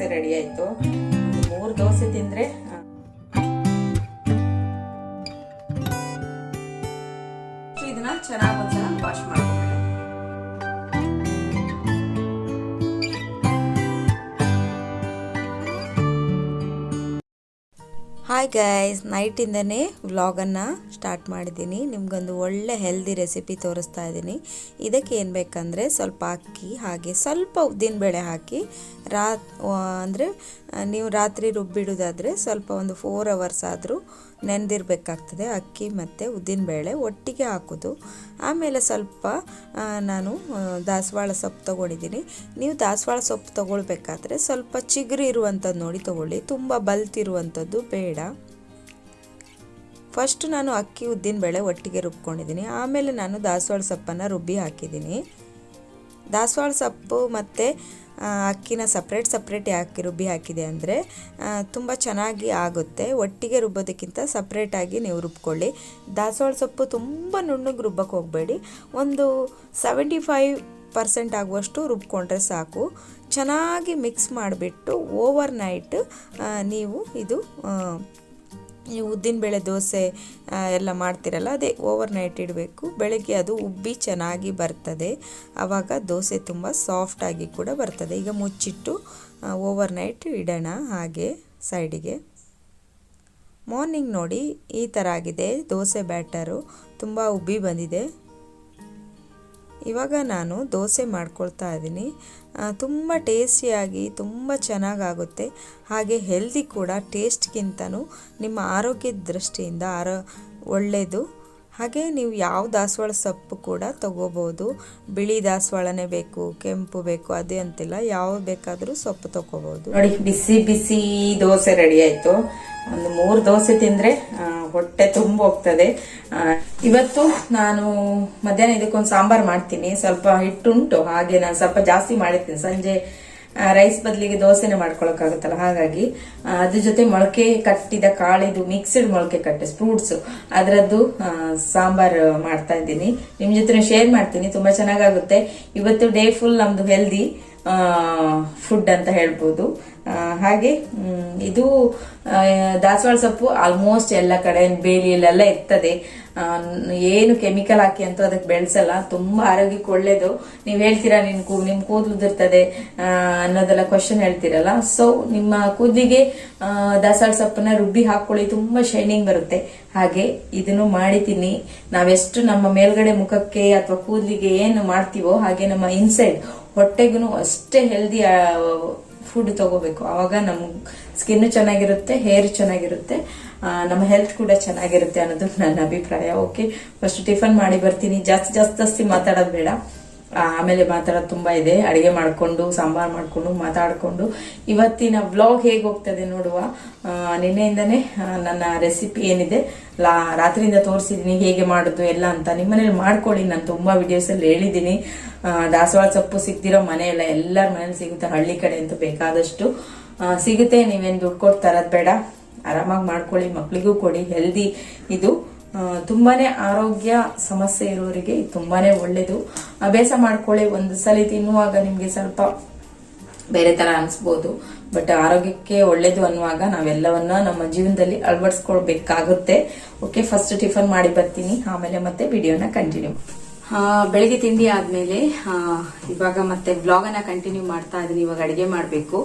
Dosa ready ಆಯ್ತು. ಮೂರು ದೋಸೆ ತಿಂದ್ರೆ ಇದನ್ನ ಚೆನ್ನಾಗಿ ವಾಶ್ ಮಾಡ್ಕೋಬೇಕು ಹಾಯ್ ಗೈಸ್ ನೈಟಿಂದನೇ ವ್ಲಾಗನ್ನು ಸ್ಟಾರ್ಟ್ ಮಾಡಿದ್ದೀನಿ. ನಿಮಗೊಂದು ಒಳ್ಳೆ ಹೆಲ್ದಿ ರೆಸಿಪಿ ತೋರಿಸ್ತಾ ಇದ್ದೀನಿ. ಇದಕ್ಕೆ ಏನು ಬೇಕಂದರೆ ಸ್ವಲ್ಪ ಅಕ್ಕಿ, ಹಾಗೆ ಸ್ವಲ್ಪ ಉದ್ದಿನಬೇಳೆ ಹಾಕಿ, ರಾ ಅಂದರೆ ನೀವು ರಾತ್ರಿ ರುಬ್ಬಿಡೋದಾದರೆ ಸ್ವಲ್ಪ ಒಂದು ಫೋರ್ ಅವರ್ಸ್ ಆದರೂ ನೆನೆದಿರಬೇಕಾಗ್ತದೆ, ಅಕ್ಕಿ ಮತ್ತು ಉದ್ದಿನಬೇಳೆ ಒಟ್ಟಿಗೆ ಹಾಕೋದು. ಆಮೇಲೆ ಸ್ವಲ್ಪ ನಾನು ದಾಸವಾಳ ಸೊಪ್ಪು ತೊಗೊಂಡಿದ್ದೀನಿ. ನೀವು ದಾಸವಾಳ ಸೊಪ್ಪು ತೊಗೊಳ್ಬೇಕಾದ್ರೆ ಸ್ವಲ್ಪ ಚಿಗುರು ಇರುವಂಥದ್ದು ನೋಡಿ ತೊಗೊಳ್ಳಿ, ತುಂಬ ಬಲ್ತಿರುವಂಥದ್ದು ಬೇಡ. ಫಸ್ಟ್ ನಾನು ಅಕ್ಕಿ ಉದ್ದಿನಬೇಳೆ ಒಟ್ಟಿಗೆ ರುಬ್ಕೊಂಡಿದ್ದೀನಿ. ಆಮೇಲೆ ನಾನು ದಾಸವಾಳ ಸೊಪ್ಪನ್ನು ರುಬ್ಬಿ ಹಾಕಿದ್ದೀನಿ. ದಾಸವಾಳ ಸೊಪ್ಪು ಮತ್ತು ಅಕ್ಕಿನ ಸಪ್ರೇಟ್ ಸಪ್ರೇಟ್ ಯಾಕೆ ರುಬ್ಬಿ ಹಾಕಿದೆ ಅಂದರೆ ತುಂಬ ಚೆನ್ನಾಗಿ ಆಗುತ್ತೆ. ಒಟ್ಟಿಗೆ ರುಬ್ಬೋದಕ್ಕಿಂತ ಸಪ್ರೇಟಾಗಿ ನೀವು ರುಬ್ಕೊಳ್ಳಿ. ದಾಸವಾಳ ಸೊಪ್ಪು ತುಂಬ ನುಣ್ಣಗೆ ರುಬ್ಬಕ್ಕೆ ಹೋಗಬೇಡಿ. ಒಂದು ಸೆವೆಂಟಿ ಫೈವ್ ಪರ್ಸೆಂಟ್ ಆಗುವಷ್ಟು ರುಬ್ಕೊಂಡ್ರೆ ಸಾಕು. ಚೆನ್ನಾಗಿ ಮಿಕ್ಸ್ ಮಾಡಿಬಿಟ್ಟು ಓವರ್ ನೈಟ್ ನೀವು ಇದು ಉದ್ದಿನ ಉದ್ದಿನಬೇಳೆ ದೋಸೆ ಎಲ್ಲ ಮಾಡ್ತಿರಲ್ಲ, ಅದೇ ಓವರ್ ನೈಟ್ ಇಡಬೇಕು. ಬೆಳಗ್ಗೆ ಅದು ಉಬ್ಬಿ ಚೆನ್ನಾಗಿ ಬರ್ತದೆ. ಆವಾಗ ದೋಸೆ ತುಂಬ ಸಾಫ್ಟಾಗಿ ಕೂಡ ಬರ್ತದೆ. ಈಗ ಮುಚ್ಚಿಟ್ಟು ಓವರ್ ನೈಟ್ ಇಡೋಣ ಹಾಗೆ ಸೈಡಿಗೆ ಮಾರ್ನಿಂಗ್ ನೋಡಿ ಈ ಥರ ಆಗಿದೆ. ದೋಸೆ ಬ್ಯಾಟರು ತುಂಬ ಉಬ್ಬಿ ಬಂದಿದೆ. ಇವಾಗ ನಾನು ದೋಸೆ ಮಾಡ್ಕೊಳ್ತಾ ಇದ್ದೀನಿ. ತುಂಬ ಟೇಸ್ಟಿಯಾಗಿ, ತುಂಬ ಚೆನ್ನಾಗಾಗುತ್ತೆ. ಹಾಗೆ ಹೆಲ್ದಿ ಕೂಡ ಟೇಸ್ಟ್ಗಿಂತನೂ ನಿಮ್ಮ ಆರೋಗ್ಯದ ದೃಷ್ಟಿಯಿಂದ ಆರೋ ಒಳ್ಳೆಯದು ಹಾಗೆ ನೀವು ಯಾವ ದಾಸವಾಳ ಸೊಪ್ಪು ಕೂಡ ತಗೋಬೋದು. ಬಿಳಿ ದಾಸವಾಳನೇ ಬೇಕು, ಕೆಂಪು ಬೇಕು, ಅದೇ ಅಂತಿಲ್ಲ. ಯಾವ ಬೇಕಾದರೂ ಸೊಪ್ಪು ತಗೋಬೋದು. ನೋಡಿ, ಬಿಸಿ ಬಿಸಿ ದೋಸೆ ರೆಡಿ ಆಯ್ತು. ಒಂದು ಮೂರು ದೋಸೆ ತಿಂದರೆ ಹೊಟ್ಟೆ ತುಂಬ ಹೋಗ್ತದೆ. ಇವತ್ತು ನಾನು ಮಧ್ಯಾಹ್ನ ಇದಕ್ಕೊಂದು ಸಾಂಬಾರ್ ಮಾಡ್ತೀನಿ. ಸ್ವಲ್ಪ ಹಿಟ್ಟುಂಟು, ಹಾಗೆ ನಾನು ಸ್ವಲ್ಪ ಜಾಸ್ತಿ ಮಾಡಿರ್ತೀನಿ. ಸಂಜೆ ರೈಸ್ ಬದಲಿಗೆ ದೋಸೆನೆ ಮಾಡ್ಕೊಳಕ್ಕಾಗುತ್ತಲ್ಲ, ಹಾಗಾಗಿ ಅದ್ರ ಜೊತೆ ಮೊಳಕೆ ಕಟ್ಟಿದ ಕಾಳಿದು ಮಿಕ್ಸ್ಡ್ ಮೊಳಕೆ ಕಟ್ಟೆ ಫ್ರೂಟ್ಸ್ ಅದರದ್ದು ಸಾಂಬಾರ್ ಮಾಡ್ತಾ ಇದ್ದೀನಿ. ನಿಮ್ ಜೊತೆ ಶೇರ್ ಮಾಡ್ತೀನಿ, ತುಂಬಾ ಚೆನ್ನಾಗಾಗುತ್ತೆ. ಇವತ್ತು ಡೇ ಫುಲ್ ನಮ್ದು ಹೆಲ್ದಿ ಫುಡ್ ಅಂತ ಹೇಳ್ಬೋದು. ಹಾಗೆ ಇದು ದಾಸವಾಳ ಸೊಪ್ಪು ಆಲ್ಮೋಸ್ಟ್ ಎಲ್ಲ ಕಡೆ ಬೇಲಿಯಲ್ಲೆಲ್ಲ ಇರ್ತದೆ. ಏನು ಕೆಮಿಕಲ್ ಹಾಕಿ ಅಂತೂ ಅದಕ್ಕೆ ಬೆಳೆಸಲ್ಲ. ತುಂಬಾ ಆರೋಗ್ಯಕ್ಕೆ ಒಳ್ಳೇದು. ನೀವು ಹೇಳ್ತೀರಾ ನಿಮ್ ಕೂ, ನಿಮ್ ಕೂದಲು ಉದುರ್ತದೆ ಅನ್ನೋದೆಲ್ಲ ಕ್ವಶನ್ ಹೇಳ್ತೀರಲ್ಲ. ಸೊ ನಿಮ್ಮ ಕೂದಲಿಗೆ ದಾಸವಾಳ ಸೊಪ್ಪನ್ನ ರುಬ್ಬಿ ಹಾಕೊಳ್ಳಿ. ತುಂಬಾ ಶೈನಿಂಗ್ ಬರುತ್ತೆ. ಹಾಗೆ, ಇದನ್ನು ಮಾಡಿ ತಿನ್ನಿ ನಾವೆಷ್ಟು ನಮ್ಮ ಮೇಲ್ಗಡೆ ಮುಖಕ್ಕೆ ಅಥವಾ ಕೂದಲಿಗೆ ಏನು ಮಾಡ್ತೀವೋ ಹಾಗೆ ನಮ್ಮ ಇನ್ಸೈಡ್ ಹೊಟ್ಟೆಗೂ ಅಷ್ಟೇ ಹೆಲ್ದಿ ಫುಡ್ ತಗೋಬೇಕು. ಆವಾಗ ನಮ್ಮ ಸ್ಕಿನ್ ಚೆನ್ನಾಗಿರುತ್ತೆ ಹೇರ್ ಚೆನ್ನಾಗಿರುತ್ತೆ ನಮ್ಮ ಹೆಲ್ತ್ ಕೂಡ ಚೆನ್ನಾಗಿರುತ್ತೆ ಅನ್ನೋದು ನನ್ನ ಅಭಿಪ್ರಾಯ. ಓಕೆ ಫಸ್ಟ್ ಟಿಫನ್ ಮಾಡಿ ಬರ್ತೀನಿ. ಜಾಸ್ತಿ ಜಾಸ್ತಿ ಜಾಸ್ತಿ ಮಾತಾಡೋದು ಬೇಡ. ಆಮೇಲೆ ಮಾತಾಡೋದು ತುಂಬಾ ಇದೆ. ಅಡುಗೆ ಮಾಡ್ಕೊಂಡು, ಸಾಂಬಾರ್ ಮಾಡ್ಕೊಂಡು, ಮಾತಾಡ್ಕೊಂಡು. ಇವತ್ತಿನ ವ್ಲಾಗ್ ಹೇಗೆ ಹೋಗ್ತದೆ ನೋಡುವ. ನಿನ್ನೆಯಿಂದನೇ ನನ್ನ ರೆಸಿಪಿ ಏನಿದೆ. ಲಾ, ರಾತ್ರಿಯಿಂದ ತೋರಿಸಿದೀನಿ ಹೇಗೆ ಮಾಡೋದು ಎಲ್ಲ ಅಂತ. ನಿಮ್ಮನೇಲಿ ಮಾಡ್ಕೊಳ್ಳಿ. ನಾನು ತುಂಬಾ ವಿಡಿಯೋಸ್ ಅಲ್ಲಿ ಹೇಳಿದ್ದೀನಿ ದಾಸವಾಳ ಸೊಪ್ಪು ಸಿಗ್ತಿರೋ ಮನೆಯಲ್ಲ ಎಲ್ಲರ ಮನೇಲಿ ಸಿಗುತ್ತೆ. ಹಳ್ಳಿ ಕಡೆ ಅಂತ ಬೇಕಾದಷ್ಟು. ಸಿಗುತ್ತೆ. ನೀವೇನು ದುಡ್ಡು ಕೊಟ್ಟು ತರೋದು ಬೇಡ. ಆರಾಮಾಗಿ ಮಾಡ್ಕೊಳ್ಳಿ. ಮಕ್ಕಳಿಗೂ ಕೊಡಿ. ಹೆಲ್ದಿ ಇದು. ತುಂಬಾನೇ ಆರೋಗ್ಯ ಸಮಸ್ಯೆ ಇರೋರಿಗೆ ತುಂಬಾನೇ ಒಳ್ಳೇದು. ಅಭ್ಯಾಸ ಮಾಡ್ಕೊಳ್ಳಿ, ಒಂದು ಸಲ ತಿನ್ನುವಾಗ ನಿಮ್ಗೆ ಸ್ವಲ್ಪ ಬೇರೆ ತರ ಅನ್ಸ್ಬೋದು. ಬಟ್ ಆರೋಗ್ಯಕ್ಕೆ ಒಳ್ಳೇದು ಅನ್ನುವಾಗ ನಾವೆಲ್ಲವನ್ನ ನಮ್ಮ ಜೀವನದಲ್ಲಿ ಅಳವಡಿಸ್ಕೊಳ್ಬೇಕಾಗುತ್ತೆ. ಓಕೆ ಫಸ್ಟ್ ಟಿಫನ್ ಮಾಡಿ ಬರ್ತೀನಿ. ಆಮೇಲೆ ಮತ್ತೆ ವಿಡಿಯೋನ ಕಂಟಿನ್ಯೂ ಬೆಳಿಗ್ಗೆ ತಿಂಡಿ ಆದ್ಮೇಲೆ ಇವಾಗ ಮತ್ತೆ ಬ್ಲಾಗ್ ಅನ್ನ ಕಂಟಿನ್ಯೂ ಮಾಡ್ತಾ ಇದೀನಿ. ಇವಾಗ ಅಡಿಗೆ ಮಾಡ್ಬೇಕು.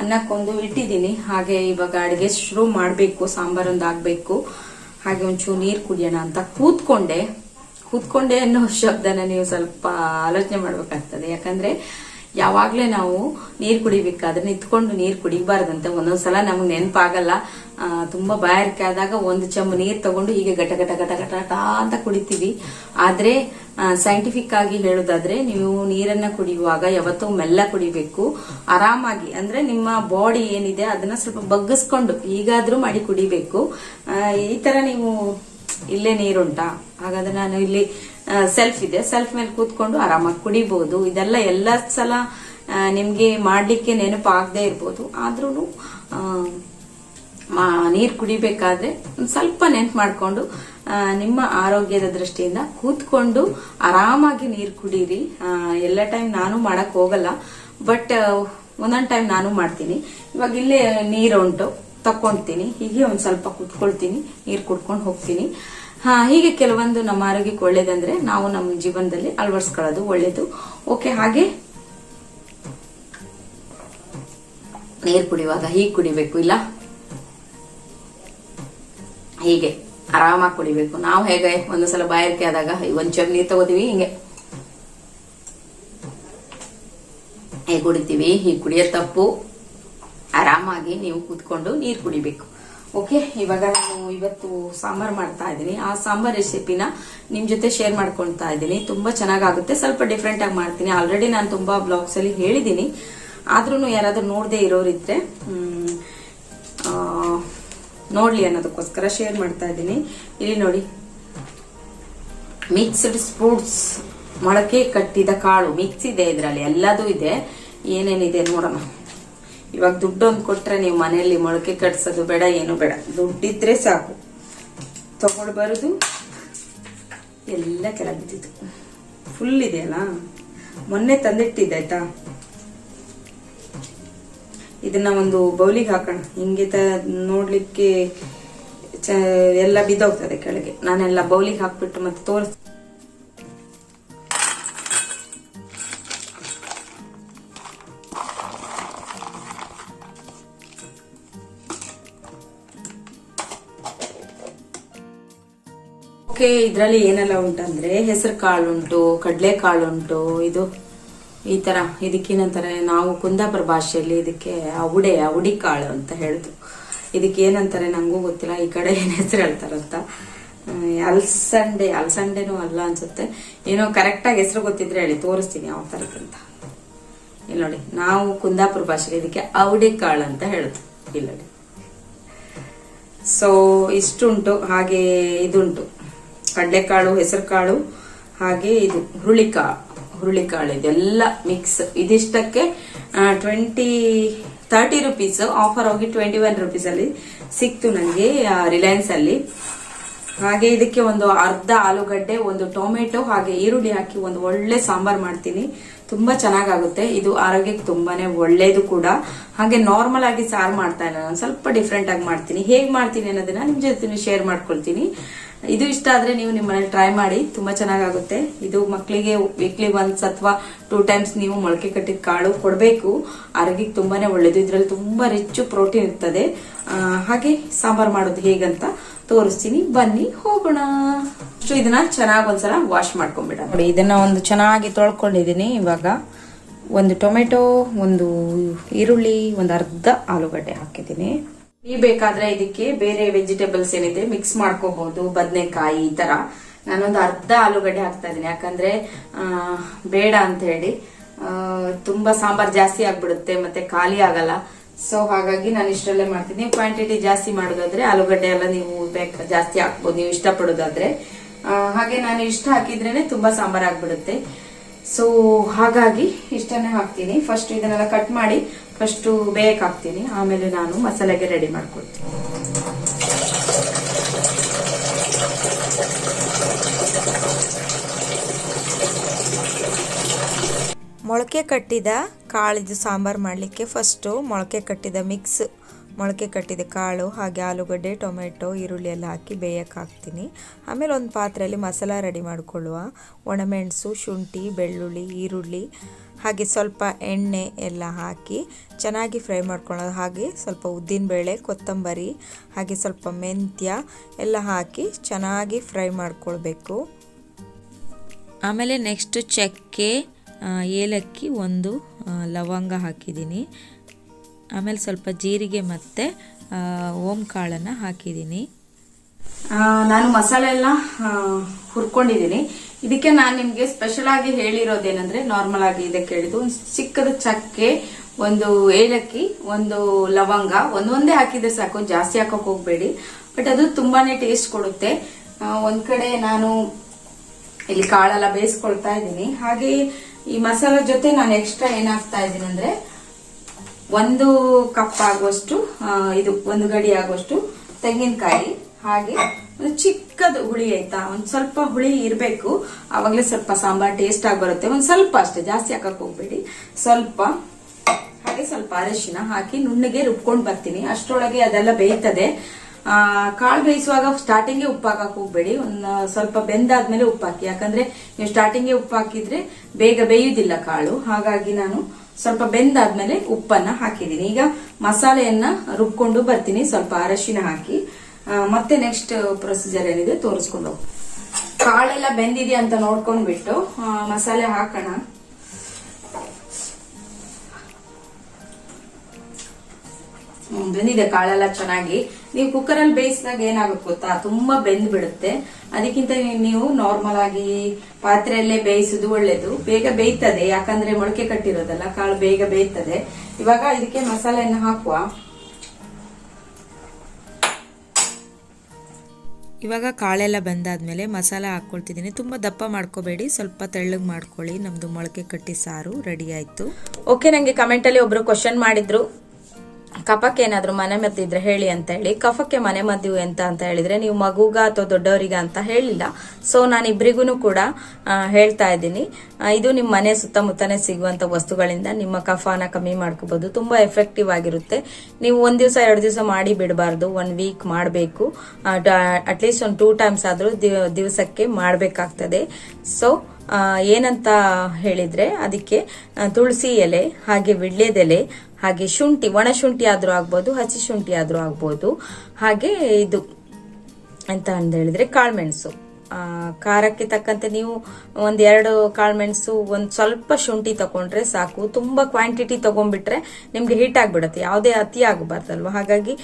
ಅನ್ನಕ್ಕೊಂದು ಇಟ್ಟಿದ್ದೀನಿ. ಹಾಗೆ ಇವಾಗ ಅಡಿಗೆ ಶುರು ಮಾಡ್ಬೇಕು. ಸಾಂಬಾರೊಂದು ಆಗ್ಬೇಕು ಹಾಗೆ ಒಂಚೂರು ನೀರು ಕುಡಿಯೋಣ ಅಂತ ಕೂತ್ಕೊಂಡೆ. ಕೂತ್ಕೊಂಡೆ ಅನ್ನೋ ಶಬ್ದನ ನೀವು ಸ್ವಲ್ಪ ಆಲೋಚನೆ ಮಾಡ್ಬೇಕಾಗ್ತದೆ. ಯಾಕಂದ್ರೆ ಯಾವಾಗ್ಲೇ ನಾವು ನೀರು ಕುಡಿಬೇಕಾದ್ರೆ ನಿಂತ್ಕೊಂಡು ನೀರ್ ಕುಡಿಬಾರ್ದಂತೆ. ಒಂದೊಂದ್ಸಲ ನಮ್ಗೆ ನೆನಪಾಗಲ್ಲ. ತುಂಬಾ ಬಾಯಾರಿಕೆ ಆದಾಗ ಒಂದು ಚಮ್ ನೀರು ತಗೊಂಡು ಹೀಗೆ ಘಟ ಘಟ ಘಟ ಘಟ ಅಂತ ಕುಡಿತೀವಿ. ಆದ್ರೆ ಸೈಂಟಿಫಿಕ್ ಆಗಿ ಹೇಳೋದಾದ್ರೆ ನೀವು ನೀರನ್ನ ಕುಡಿಯುವಾಗ ಯಾವತ್ತೂ ಮೆಲ್ಲ ಕುಡಿಬೇಕು. ಆರಾಮಾಗಿ, ಅಂದ್ರೆ ನಿಮ್ಮ ಬಾಡಿ ಏನಿದೆ ಅದನ್ನ ಸ್ವಲ್ಪ ಬಗ್ಗಿಸ್ಕೊಂಡು ಈಗಾದ್ರೂ ಮಾಡಿ ಕುಡಿಬೇಕು. ಈ ತರ ನೀವು ಇಲ್ಲೇ ನೀರುಂಟಾ? ಹಾಗಾದ್ರೆ ನಾನು ಇಲ್ಲಿ ಸೆಲ್ಫ್ ಇದೆ. ಸೆಲ್ಫ್ ಮೇಲೆ ಕೂತ್ಕೊಂಡು ಆರಾಮಾಗಿ ಕುಡಿಬಹುದು ಇದೆಲ್ಲ ಎಲ್ಲ ಸಲ ನಿಮ್ಗೆ ಮಾಡ್ಲಿಕ್ಕೆ ನೆನಪಾಗದೆ ಇರ್ಬೋದು. ಆದ್ರೂ ನೀರು ಕುಡಿಬೇಕಾದ್ರೆ ಸ್ವಲ್ಪ ನೆನ್ಪು ಮಾಡ್ಕೊಂಡು ನಿಮ್ಮ ಆರೋಗ್ಯದ ದೃಷ್ಟಿಯಿಂದ ಕೂತ್ಕೊಂಡು ಆರಾಮಾಗಿ ನೀರು ಕುಡೀರಿ. ಎಲ್ಲ ಟೈಮ್ ನಾನು ಮಾಡಕ್ ಹೋಗಲ್ಲ ಬಟ್ ಒಂದೊಂದು ಟೈಮ್ ನಾನು ಮಾಡ್ತೀನಿ. ಇವಾಗ ಇಲ್ಲೇ ನೀರು ಉಂಟು ತಕ್ಕೊಂತೀನಿ ಹೀಗೆ ಒಂದ್ ಸ್ವಲ್ಪ ಕುತ್ಕೊಳ್ತೀನಿ, ನೀರು ಕುಡ್ಕೊಂಡು ಹೋಗ್ತೀನಿ. ಹಾ, ಹೀಗೆ ಕೆಲವೊಂದು ನಮ್ಮ ಆರೋಗ್ಯಕ್ಕೆ ಒಳ್ಳೇದಂದ್ರೆ ನಾವು ನಮ್ಮ ಜೀವನದಲ್ಲಿ ಅಳವಡಿಸ್ಕೊಳ್ಳೋದು ಒಳ್ಳೇದು. ಓಕೆ ಹಾಗೆ? ನೀರು ಕುಡಿಯುವಾಗ ಹೀಗೆ ಕುಡಿಬೇಕು, ಇಲ್ಲ? ಹೀಗೆ. ಆರಾಮಾಗಿ ಕುಡಿಬೇಕು. ನಾವು ಹೇಗೆ ಒಂದೊಂದ್ಸಲ ಸಲ ಬಾಯಾರಿಕೆ ಆದಾಗ ಒಂದ್ ಚಮ್ ನೀರು ತಗೋತೀವಿ, ಹಿಂಗೆ. ಹೇಗೆ ಕುಡಿತೀವಿ, ಹೀಗೆ ಕುಡಿಯೋ ತಪ್ಪು. ಆರಾಮಾಗಿ ನೀವು ಕೂತ್ಕೊಂಡು ನೀರು ಕುಡಿಬೇಕು. ಓಕೆ, ಇವಾಗ ನಾನು ಇವತ್ತು ಸಾಂಬಾರ್ ಮಾಡ್ತಾ ಇದ್ದೀನಿ. ಆ ಸಾಂಬಾರ್ ರೆಸಿಪಿನ ನಿಮ್ ಜೊತೆ ಶೇರ್ ಮಾಡ್ಕೊಳ್ತಾ ಇದ್ದೀನಿ. ತುಂಬಾ ಚೆನ್ನಾಗಾಗುತ್ತೆ. ಸ್ವಲ್ಪ ಡಿಫ್ರೆಂಟ್ ಆಗಿ ಮಾಡ್ತೀನಿ. ಆಲ್ರೆಡಿ ನಾನು ತುಂಬಾ ಬ್ಲಾಗ್ಸ್ ಅಲ್ಲಿ ಹೇಳಿದ್ದೀನಿ. ಆದ್ರೂ ಯಾರಾದ್ರೂ ನೋಡದೆ ಇರೋರಿದ್ರೆ ನೋಡ್ಲಿ ಅನ್ನೋದಕ್ಕೋಸ್ಕರ ಶೇರ್ ಮಾಡ್ತಾ ಇದ್ದೀನಿ. ಇಲ್ಲಿ ನೋಡಿ. ಮಿಕ್ಸ್ಡ್ ಫ್ರೂಟ್ಸ್ ಮೊಳಕೆ ಕಟ್ಟಿದ ಕಾಳು. ಮಿಕ್ಸ್ ಇದೆ ಇದರಲ್ಲಿ, ಎಲ್ಲದೂ ಇದೆ. ಏನೇನಿದೆ ನೋಡೋಣ. ಇವಾಗ ದುಡ್ಡೊಂದು ಕೊಟ್ರೆ ನೀವು ಮನೆಯಲ್ಲಿ ಮೊಳಕೆ ಕಟ್ಸೋದು ಬೇಡ, ಏನು ಬೇಡ. ದುಡ್ಡಿದ್ರೆ ಸಾಕು. ತಗೊಂಡು ಎಲ್ಲ ಕೆಳಗಿದ್ದು ಫುಲ್ ಇದೆಯಲ್ಲ ಮೊನ್ನೆ ತಂದಿಟ್ಟಿದ್ದೆ, ಆಯ್ತಾ? ಇದನ್ನ ಒಂದು ಬೌಲಿಗೆ ಹಾಕೋಣ. ಹಿಂಗೆ ತ ನೋಡ್ಲಿಕ್ಕೆ ಎಲ್ಲ ಬಿದ್ದೋಗ್ತದೆ ಕೆಳಗೆ. ನಾನೆಲ್ಲ ಬೌಲಿಗೆ ಹಾಕ್ಬಿಟ್ಟು ಮತ್ತೆ ತೋರಿಸ್ ಓಕೆ ಇದರಲ್ಲಿ ಏನೆಲ್ಲ ಉಂಟಂದ್ರೆ ಹೆಸರು ಕಾಳು ಉಂಟು ಕಡಲೆ ಕಾಳು ಉಂಟು ಇದು. ಈ ತರ ಇದಕ್ಕೇನಂತಾರೆ, ನಾವು ಕುಂದಾಪುರ ಭಾಷೆಯಲ್ಲಿ ಇದಕ್ಕೆ ಅವಡೆ ಅವಡಿ ಕಾಳು ಅಂತ ಹೇಳುದು. ಇದಕ್ಕೆ ಏನಂತಾರೆ ನಂಗೂ ಗೊತ್ತಿಲ್ಲ, ಈ ಕಡೆ ಏನ್ ಹೆಸರು ಹೇಳ್ತಾರಂತ. ಅಲ್ಸಂಡೆ, ಅಲ್ಸಂಡೆನೂ ಅಲ್ಲ ಅನ್ಸುತ್ತೆ. ಏನೋ ಕರೆಕ್ಟ್ ಆಗಿ ಹೆಸರು ಗೊತ್ತಿದ್ರೆ ಹೇಳಿ, ತೋರಿಸ್ತೀನಿ ಯಾವ ತರಕ್ಕಂತ. ಇಲ್ಲ ನೋಡಿ, ನಾವು ಕುಂದಾಪುರ ಭಾಷೆಯಲ್ಲಿ ಇದಕ್ಕೆ ಅವಡಿ ಕಾಳು ಅಂತ ಹೇಳುದು ಇಲ್ಲಿ ನೋಡಿ ಸೊ ಇಷ್ಟುಂಟು, ಹಾಗೆ ಇದುಂಟು. ಹೆಸರು ಕಾಳು ಹಾಗೆ ಇದು ಹುರುಳಿಕಾಳು. ಹುರುಳಿಕಾಳು ಇದೆಲ್ಲ ಮಿಕ್ಸ್ ಇದಿಷ್ಟಕ್ಕೆ ಟ್ವೆಂಟಿ ತರ್ಟಿ ರುಪೀಸ್ ಆಫರ್ ಹೋಗಿ ಟ್ವೆಂಟಿ ಒನ್ ರುಪೀಸ್ ಅಲ್ಲಿ ಸಿಕ್ತು ನನಗೆ ರಿಲಯನ್ಸ್ ಅಲ್ಲಿ. ಹಾಗೆ ಇದಕ್ಕೆ ಒಂದು ಅರ್ಧ ಆಲೂಗಡ್ಡೆ, ಒಂದು ಟೊಮೆಟೊ, ಹಾಗೆ ಈರುಳ್ಳಿ ಹಾಕಿ ಒಂದು ಒಳ್ಳೆ ಸಾಂಬಾರ್ ಮಾಡ್ತೀನಿ. ತುಂಬಾ ಚೆನ್ನಾಗಾಗುತ್ತೆ. ಇದು ಆರೋಗ್ಯಕ್ಕೆ ತುಂಬಾನೇ ಒಳ್ಳೇದು ಕೂಡ. ಹಾಗೆ ನಾರ್ಮಲ್ ಆಗಿ ಸಾರು ಮಾಡ್ತಾ ಇಲ್ಲ ನಾನು, ಸ್ವಲ್ಪ ಡಿಫ್ರೆಂಟ್ ಆಗಿ ಮಾಡ್ತೀನಿ. ಹೇಗ್ ಮಾಡ್ತೀನಿ ಅನ್ನೋದನ್ನ ನಿಮ್ ಜೊತೆ ಶೇರ್ ಮಾಡ್ಕೊಳ್ತೀನಿ. ಇದು ಇಷ್ಟ ಆದ್ರೆ ನೀವು ನಿಮ್ಮ ಮನೇಲಿ ಟ್ರೈ ಮಾಡಿ, ತುಂಬಾ ಚೆನ್ನಾಗಾಗುತ್ತೆ. ಇದು ಮಕ್ಕಳಿಗೆ ವೀಕ್ಲಿ ಒನ್ಸ್ ಅಥವಾ ಟೂ ಟೈಮ್ಸ್ ನೀವು ಮೊಳಕೆ ಕಟ್ಟಿದ ಕಾಳು ಕೊಡಬೇಕು. ಆರೋಗ್ಯಕ್ಕೆ ತುಂಬಾನೇ ಒಳ್ಳೇದು. ಇದರಲ್ಲಿ ತುಂಬಾ ರಿಚ್ ಪ್ರೋಟೀನ್ ಇರ್ತದೆ. ಹಾಗೆ ಸಾಂಬಾರ್ ಮಾಡೋದು ಹೇಗಂತ ತೋರಿಸ್ತೀನಿ. ಬನ್ನಿ, ಹೋಗೋಣ. ಅಷ್ಟು ಇದನ್ನ ಚೆನ್ನಾಗಿ ಒಂದ್ಸಲ ವಾಶ್ ಮಾಡ್ಕೊಂಡ್ಬಿಡ ನೋಡಿ, ಇದನ್ನ ಒಂದು ಚೆನ್ನಾಗಿ ತೊಳ್ಕೊಂಡಿದೀನಿ ಇವಾಗ ಒಂದು ಟೊಮೆಟೊ, ಒಂದು ಈರುಳ್ಳಿ, ಒಂದು ಅರ್ಧ ಆಲೂಗಡ್ಡೆ ಹಾಕಿದ್ದೀನಿ. ನೀವು ಬೇಕಾದ್ರೆ ಇದಕ್ಕೆ ಬೇರೆ ವೆಜಿಟೇಬಲ್ಸ್ ಏನಿದೆ ಮಿಕ್ಸ್ ಮಾಡ್ಕೋಬಹುದು ಬದನೆಕಾಯಿ ಈ ತರ. ನಾನೊಂದು ಅರ್ಧ ಆಲೂಗಡ್ಡೆ ಹಾಕ್ತಾ ಇದ್ದೀನಿ. ಯಾಕಂದ್ರೆ ಬೇಡ ಅಂತ ಹೇಳಿ. ತುಂಬಾ ಸಾಂಬಾರ್ ಜಾಸ್ತಿ ಆಗ್ಬಿಡುತ್ತೆ, ಮತ್ತೆ ಖಾಲಿ ಆಗಲ್ಲ. ಸೊ ಹಾಗಾಗಿ ನಾನು ಇಷ್ಟರಲ್ಲೇ ಮಾಡ್ತೀನಿ. ಕ್ವಾಂಟಿಟಿ ಜಾಸ್ತಿ ಮಾಡೋದಾದ್ರೆ ಆಲೂಗಡ್ಡೆ ಎಲ್ಲ ನೀವು ಬೇಕ, ಜಾಸ್ತಿ ಹಾಕ್ಬೋದು. ನೀವು ಇಷ್ಟಪಡೋದಾದ್ರೆ. ಹಾಗೆ ನಾನು ಇಷ್ಟ ಹಾಕಿದ್ರೇನೆ ತುಂಬಾ ಸಾಂಬಾರ್ ಆಗ್ಬಿಡುತ್ತೆ. ಸೊ ಹಾಗಾಗಿ ಇಷ್ಟನ್ನೇ ಹಾಕ್ತೀನಿ. ಫಸ್ಟ್ ಇದನ್ನೆಲ್ಲ ಕಟ್ ಮಾಡಿ ಫಸ್ಟ್ ಬೇಯಕ್ ಹಾಕ್ತೀನಿ. ಆಮೇಲೆ ನಾನು ಮಸಾಲೆಗೆ ರೆಡಿ ಮಾಡ್ಕೊಳ್ತೀನಿ. ಮೊಳಕೆ ಕಟ್ಟಿದ ಕಾಳಿದು ಸಾಂಬಾರು ಮಾಡಲಿಕ್ಕೆ ಫಸ್ಟು ಮೊಳಕೆ ಕಟ್ಟಿದ ಮಿಕ್ಸ್ ಮೊಳಕೆ ಕಟ್ಟಿದ ಕಾಳು ಹಾಗೆ ಆಲೂಗಡ್ಡೆ, ಟೊಮೆಟೊ, ಈರುಳ್ಳಿ ಎಲ್ಲ ಹಾಕಿ ಬೇಯಕ್ಕೆ ಹಾಕ್ತೀನಿ. ಆಮೇಲೆ ಒಂದು ಪಾತ್ರೆಯಲ್ಲಿ ಮಸಾಲ ರೆಡಿ ಮಾಡಿಕೊಳ್ಳುವ. ಒಣಮೆಣಸು, ಶುಂಠಿ, ಬೆಳ್ಳುಳ್ಳಿ, ಈರುಳ್ಳಿ, ಹಾಗೆ ಸ್ವಲ್ಪ ಎಣ್ಣೆ ಎಲ್ಲ ಹಾಕಿ ಚೆನ್ನಾಗಿ ಫ್ರೈ ಮಾಡ್ಕೊಳ್ಳೋದು. ಹಾಗೆ ಸ್ವಲ್ಪ ಉದ್ದಿನಬೇಳೆ ಕೊತ್ತಂಬರಿ, ಹಾಗೆ ಸ್ವಲ್ಪ ಮೆಂತ್ಯ ಎಲ್ಲ ಹಾಕಿ ಚೆನ್ನಾಗಿ ಫ್ರೈ ಮಾಡ್ಕೊಳ್ಬೇಕು. ಆಮೇಲೆ ನೆಕ್ಸ್ಟ್ ಚಕ್ಕೆ ಏಲಕ್ಕಿ ಒಂದು ಲವಂಗ ಹಾಕಿದ್ದೀನಿ. ಆಮೇಲೆ ಸ್ವಲ್ಪ ಜೀರಿಗೆ ಮತ್ತು ಓಂ ಕಾಳನ್ನು ಹಾಕಿದ್ದೀನಿ. ನಾನು ಮಸಾಲೆ ಎಲ್ಲ ಹುರ್ಕೊಂಡಿದ್ದೀನಿ. ಇದಕ್ಕೆ ನಾನು ನಿಮಗೆ ಸ್ಪೆಷಲ್ ಆಗಿ ಹೇಳಿರೋದೇನಂದ್ರೆ ನಾರ್ಮಲ್ ಆಗಿ ಇದಕ್ಕೆ ಹೇಳಿದ್ದು ಒಂದು ಚಿಕ್ಕದ ಚಕ್ಕೆ, ಒಂದು ಏಲಕ್ಕಿ, ಒಂದು ಲವಂಗ, ಒಂದೊಂದೇ ಹಾಕಿದ್ರೆ ಸಾಕು, ಜಾಸ್ತಿ ಹಾಕೋಕೆ ಹೋಗ್ಬೇಡಿ. ಬಟ್ ಅದು ತುಂಬಾನೇ ಟೇಸ್ಟ್ ಕೊಡುತ್ತೆ. ಒಂದ್ ಕಡೆ ನಾನು ಇಲ್ಲಿ ಕಾಳೆಲ್ಲ ಬೇಯಿಸ್ಕೊಳ್ತಾ ಇದ್ದೀನಿ. ಹಾಗೆ ಈ ಮಸಾಲ ಜೊತೆ ನಾನು ಎಕ್ಸ್ಟ್ರಾ ಏನಾಗ್ತಾ ಇದ್ದೀನಿ ಅಂದ್ರೆ ಒಂದು ಕಪ್ ಆಗುವಷ್ಟು ಇದು ಒಂದು ಗಡಿ ಆಗುವಷ್ಟು ತೆಂಗಿನಕಾಯಿ ಹಾಗೆ ಒಂದು ಚಿಕ್ಕದು ಹುಳಿ ಆಯ್ತಾ? ಒಂದ್ ಸ್ವಲ್ಪ ಹುಳಿ ಇರಬೇಕು. ಆವಾಗಲೇ ಸ್ವಲ್ಪ ಸಾಂಬಾರ್ ಟೇಸ್ಟ್ ಆಗಿ ಬರುತ್ತೆ. ಒಂದ್ ಸ್ವಲ್ಪ ಅಷ್ಟೇ ಜಾಸ್ತಿ ಹಾಕಕ್ ಹೋಗ್ಬೇಡಿ. ಸ್ವಲ್ಪ ಹಾಗೆ ಸ್ವಲ್ಪ ಅರಶಿನ ಹಾಕಿ ನುಣ್ಣಗೆ ರುಬ್ಕೊಂಡು ಬರ್ತೀನಿ. ಅಷ್ಟರೊಳಗೆ ಅದೆಲ್ಲ ಬೇಯ್ತದೆ. ಆ, ಕಾಳು ಬೇಯಿಸುವಾಗ ಸ್ಟಾರ್ಟಿಂಗ್ ಉಪ್ಪು ಹಾಕಕ್ ಹೋಗ್ಬೇಡಿ. ಒಂದ್ ಸ್ವಲ್ಪ ಬೆಂದಾದ್ಮೇಲೆ ಉಪ್ಪು ಹಾಕಿ. ಯಾಕಂದ್ರೆ ನೀವು ಸ್ಟಾರ್ಟಿಂಗ್ಗೆ ಉಪ್ಪು ಹಾಕಿದ್ರೆ ಬೇಗ ಬೇಯುವುದಿಲ್ಲ ಕಾಳು. ಹಾಗಾಗಿ ನಾನು ಸ್ವಲ್ಪ ಬೆಂದಾದ್ಮೇಲೆ ಉಪ್ಪನ್ನ ಹಾಕಿದ್ದೀನಿ. ಈಗ ಮಸಾಲೆಯನ್ನ ರುಬ್ಕೊಂಡು ಬರ್ತೀನಿ. ಸ್ವಲ್ಪ ಅರಶಿನ ಹಾಕಿ. ಮತ್ತೆ ನೆಕ್ಸ್ಟ್ ಪ್ರೊಸೀಜರ್ ಏನಿದೆ ತೋರಿಸ್ಕೊಂಡು. ಕಾಳೆಲ್ಲ ಬೆಂದಿದೆ ಅಂತ ನೋಡ್ಕೊಂಡ್ಬಿಟ್ಟು ಮಸಾಲೆ ಹಾಕೋಣ. ಬೆಂದಿದೆ ಕಾಳೆಲ್ಲ ಚೆನ್ನಾಗಿ. ನೀವು ಕುಕ್ಕರ್ ಅಲ್ಲಿ ಬೇಯಿಸಿದಾಗ ಏನಾಗುತ್ತೆ ಗೊತ್ತಾ? ತುಂಬಾ ಬೆಂದ್ ಬಿಡುತ್ತೆ. ಅದಕ್ಕಿಂತ ನೀವು ನಾರ್ಮಲ್ ಆಗಿ ಪಾತ್ರೆಯಲ್ಲೇ ಬೇಯಿಸುದು ಒಳ್ಳೇದು. ಬೇಗ ಬೇಯ್ತದೆ. ಯಾಕಂದ್ರೆ ಮೊಳಕೆ ಕಟ್ಟಿರೋದಲ್ಲ ಕಾಳು ಬೇಗ ಬೇಯ್ತದೆ. ಇವಾಗ ಇದಕ್ಕೆ ಮಸಾಲೆಯನ್ನು ಹಾಕುವ. ಇವಾಗ ಕಾಳೆಲ್ಲ ಬಂದಾದ್ಮೇಲೆ ಮಸಾಲ ಹಾಕ್ಕೊಳ್ತಿದ್ದೀನಿ. ತುಂಬ ದಪ್ಪ ಮಾಡ್ಕೋಬೇಡಿ. ಸ್ವಲ್ಪ ತೆಳ್ಳಗೆ ಮಾಡ್ಕೊಳ್ಳಿ. ನಮ್ಮದು ಮೊಳಕೆ ಕಟ್ಟಿ ಸಾರು ರೆಡಿ ಆಯಿತು. ಓಕೆ ನಂಗೆ ಕಮೆಂಟ್ ಅಲ್ಲಿ ಒಬ್ರು ಕ್ವಶನ್ ಮಾಡಿದ್ರು. ಕಫಕ್ಕೆ ಏನಾದ್ರು ಮನೆ ಮದ್ದು ಇದ್ರೆ ಹೇಳಿ ಅಂತ ಹೇಳಿ ಕಫಕ್ಕೆ ಮನೆ ಮದ್ದು ಎಂತ ಅಂತ ಹೇಳಿದ್ರೆ ನೀವು ಮಗುಗ ಅಥವಾ ದೊಡ್ಡವರಿಗ ಅಂತ ಹೇಳಿಲ್ಲ. ಸೊ ನಾನು ಇಬ್ಬರಿಗೂ ಕೂಡ ಹೇಳ್ತಾ ಇದ್ದೀನಿ. ಇದು ನಿಮ್ಮ ಮನೆ ಸುತ್ತಮುತ್ತನೇ ಸಿಗುವಂತ ವಸ್ತುಗಳಿಂದ ನಿಮ್ಮ ಕಫಾನ ಕಮ್ಮಿ ಮಾಡ್ಕೋಬಹುದು ತುಂಬಾ ಎಫೆಕ್ಟಿವ್ ಆಗಿರುತ್ತೆ. ನೀವು ಒಂದ್ ದಿವಸ, ಎರಡು ದಿವಸ ಮಾಡಿ ಬಿಡಬಾರ್ದು. ಒನ್ ವೀಕ್ ಮಾಡಬೇಕು. ಅಟ್ಲೀಸ್ಟ್ ಒಂದು ಟೂ ಟೈಮ್ಸ್ ಆದ್ರೂ ದಿವಸಕ್ಕೆ ಮಾಡಬೇಕಾಗ್ತದೆ. ಸೊ ಏನಂತ ಹೇಳಿದ್ರೆ, ಅದಕ್ಕೆ ತುಳಸಿ ಎಲೆ, ಹಾಗೆ ವಿಳ್ಯದೆಲೆ ಹಾಗೆ ಶುಂಠಿ, ಒಣ ಶುಂಠಿ ಆದ್ರೂ ಆಗ್ಬೋದು, ಹಸಿ ಶುಂಠಿ ಆದ್ರೂ ಆಗ್ಬೋದು. ಹಾಗೆ ಇದು ಅಂತ ಅಂದ ಹೇಳಿದ್ರೆ ಕಾಳುಮೆಣಸು ಖಾರಕ್ಕೆ ತಕ್ಕಂತೆ ನೀವು ಒಂದ್ ಎರಡು ಕಾಳುಮೆಣಸು ಒಂದ್ ಸ್ವಲ್ಪ ಶುಂಠಿ ತಗೊಂಡ್ರೆ ಸಾಕು. ತುಂಬಾ ಕ್ವಾಂಟಿಟಿ ತಗೊಂಡ್ಬಿಟ್ರೆ ನಿಮ್ಗೆ ಹೀಟ್ ಆಗ್ಬಿಡತ್ತೆ. ಯಾವುದೇ ಅತಿ ಆಗಬಾರ್ದಲ್ವ? ಹಾಗಾಗಿ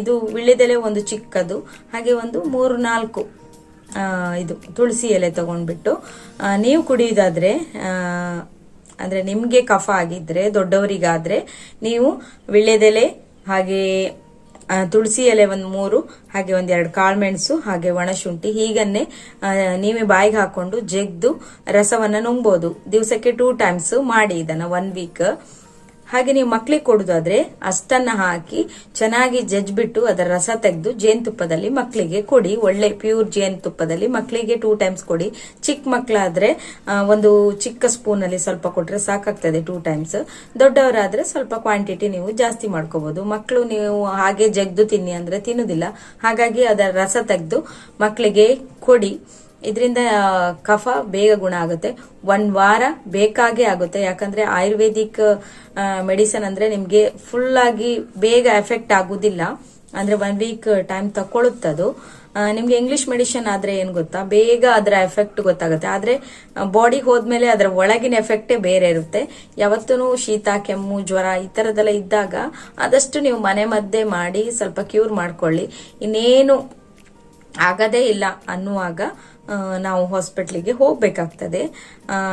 ಇದು ವಿಳ್ಯದೆಲೆ ಒಂದು ಚಿಕ್ಕದು, ಹಾಗೆ ಒಂದು ಮೂರು ನಾಲ್ಕು ಇದು ತುಳಸಿ ಎಲೆ ತಗೊಂಡ್ಬಿಟ್ಟು ನೀವು ಕುಡಿಯೋದಾದ್ರೆ ಅಂದ್ರೆ ನಿಮ್ಗೆ ಕಫ ಆಗಿದ್ರೆ, ದೊಡ್ಡವರಿಗಾದ್ರೆ ನೀವು ವಿಳ್ಯದೆಲೆ, ಹಾಗೆ ತುಳಸಿ ಎಲೆ ಒಂದು ಮೂರು, ಹಾಗೆ ಒಂದ್ ಎರಡು ಕಾಳುಮೆಣಸು ಹಾಗೆ ಒಣಶುಂಠಿ ಹೀಗನ್ನೇ ನೀವೇ ಬಾಯಿಗೆ ಹಾಕೊಂಡು ಜಗ್ದು ರಸವನ್ನ ನುಂಗ್ಬೋದು. ದಿವಸಕ್ಕೆ ಟೂ ಟೈಮ್ಸ್ ಮಾಡಿ ಇದನ್ನ ಒನ್ ವೀಕ್ ಹಾಗೆ ನೀವು ಮಕ್ಕಳಿಗೆ ಕೊಡುದಾದ್ರೆ ಅಷ್ಟನ್ನ ಹಾಕಿ ಚೆನ್ನಾಗಿ ಜಜ್ಜಿಬಿಟ್ಟು ಅದರ ರಸ ತೆಗೆದು ಜೇನುತುಪ್ಪದಲ್ಲಿ ಮಕ್ಕಳಿಗೆ ಕೊಡಿ. ಒಳ್ಳೆ ಪ್ಯೂರ್ ಜೇನುತುಪ್ಪದಲ್ಲಿ ಮಕ್ಕಳಿಗೆ ಟೂ ಟೈಮ್ಸ್ ಕೊಡಿ. ಚಿಕ್ಕ ಮಕ್ಕಳಾದ್ರೆ ಒಂದು ಚಿಕ್ಕ ಸ್ಪೂನ್ ಅಲ್ಲಿ ಸ್ವಲ್ಪ ಕೊಟ್ರೆ ಸಾಕಾಗ್ತದೆ ಟೂ ಟೈಮ್ಸ್ ದೊಡ್ಡವರಾದ್ರೆ ಸ್ವಲ್ಪ ಕ್ವಾಂಟಿಟಿ ನೀವು ಜಾಸ್ತಿ ಮಾಡ್ಕೋಬಹುದು ಮಕ್ಕಳು ನೀವು ಹಾಗೆ ಜಗ್ದು ತಿನ್ನಿ ಅಂದ್ರೆ ತಿನ್ನುದಿಲ್ಲ. ಹಾಗಾಗಿ ಅದರ ರಸ ತೆಗೆದು ಮಕ್ಕಳಿಗೆ ಕೊಡಿ. ಇದರಿಂದ ಕಫ ಬೇಗ ಗುಣ ಆಗುತ್ತೆ. ಒಂದು ವಾರ ಬೇಕಾಗೇ ಆಗುತ್ತೆ. ಯಾಕಂದ್ರೆ ಆಯುರ್ವೇದಿಕ್ ಮೆಡಿಸನ್ ಅಂದ್ರೆ ನಿಮಗೆ ಫುಲ್ ಆಗಿ ಬೇಗ ಎಫೆಕ್ಟ್ ಆಗೋದಿಲ್ಲ. ಅಂದ್ರೆ ಒನ್ ವೀಕ್ ಟೈಮ್ ತಕೊಳ್ಳುತ್ತದು. ಅದು ನಿಮ್ಗೆ ಇಂಗ್ಲಿಷ್ ಮೆಡಿಷನ್ ಆದ್ರೆ ಏನ್ ಗೊತ್ತಾ? ಬೇಗ ಅದರ ಎಫೆಕ್ಟ್ ಗೊತ್ತಾಗುತ್ತೆ. ಆದ್ರೆ ಬಾಡಿಗೆ ಹೋದ್ಮೇಲೆ ಅದರ ಒಳಗಿನ ಎಫೆಕ್ಟೇ ಬೇರೆ ಇರುತ್ತೆ. ಯಾವತ್ತೂ ಶೀತ, ಕೆಮ್ಮು, ಜ್ವರ ಈ ತರದೆಲ್ಲ ಇದ್ದಾಗ ಆದಷ್ಟು ನೀವು ಮನೆ ಮದ್ದೆ ಮಾಡಿ ಸ್ವಲ್ಪ ಕ್ಯೂರ್ ಮಾಡ್ಕೊಳ್ಳಿ. ಇನ್ನೇನು ಆಗದೇ ಇಲ್ಲ ಅನ್ನುವಾಗ ನಾವು ಹಾಸ್ಪಿಟ್ಲಿಗೆ ಹೋಗಬೇಕಾಗ್ತದೆ.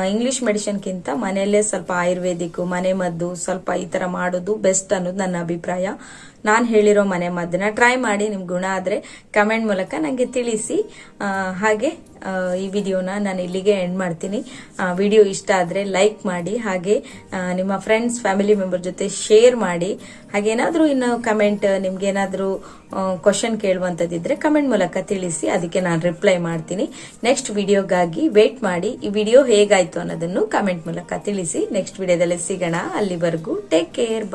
ಇಂಗ್ಲೀಷ್ ಮೆಡಿಷನ್ಗಿಂತ ಮನೆಯಲ್ಲೇ ಸ್ವಲ್ಪ ಆಯುರ್ವೇದಿಕ್, ಮನೆ ಮದ್ದು ಸ್ವಲ್ಪ ಈ ತರ ಮಾಡೋದು ಬೆಸ್ಟ್ ಅನ್ನೋದು ನನ್ನ ಅಭಿಪ್ರಾಯ. ನಾನು ಹೇಳಿರೋ ಮನೆ ಮದ್ದನ್ನ ಟ್ರೈ ಮಾಡಿ ನಿಮ್ಗೆ ಗುಣ ಆದ್ರೆ ಕಮೆಂಟ್ ಮೂಲಕ ನನಗೆ ತಿಳಿಸಿ. ಹಾಗೆ ಈ ವಿಡಿಯೋನ ನಾನು ಇಲ್ಲಿಗೆ ಎಂಡ್ ಮಾಡ್ತೀನಿ. ವಿಡಿಯೋ ಇಷ್ಟ ಆದ್ರೆ ಲೈಕ್ ಮಾಡಿ, ಹಾಗೆ ನಿಮ್ಮ ಫ್ರೆಂಡ್ಸ್ ಫ್ಯಾಮಿಲಿ ಮೆಂಬರ್ ಜೊತೆ ಶೇರ್ ಮಾಡಿ. ಹಾಗೇನಾದರೂ ಇನ್ನು ಕಮೆಂಟ್ ನಿಮ್ಗೆ ಏನಾದ್ರೂ ಕ್ವಶನ್ ಕೇಳುವಂತದಿದ್ರೆ ಕಮೆಂಟ್ ಮೂಲಕ ತಿಳಿಸಿ, ಅದಕ್ಕೆ ನಾನು ರಿಪ್ಲೈ ಮಾಡ್ತೀನಿ. ನೆಕ್ಸ್ಟ್ ವಿಡಿಯೋಗಾಗಿ ವೇಟ್ ಮಾಡಿ. ಈ ವಿಡಿಯೋ ಹೇಗಾಯ್ತು ಅನ್ನೋದನ್ನು ಕಮೆಂಟ್ ಮೂಲಕ ತಿಳಿಸಿ. ನೆಕ್ಸ್ಟ್ ವಿಡಿಯೋದಲ್ಲಿ ಸಿಗೋಣ. ಅಲ್ಲಿವರೆಗೂ ಟೇಕ್ ಕೇರ್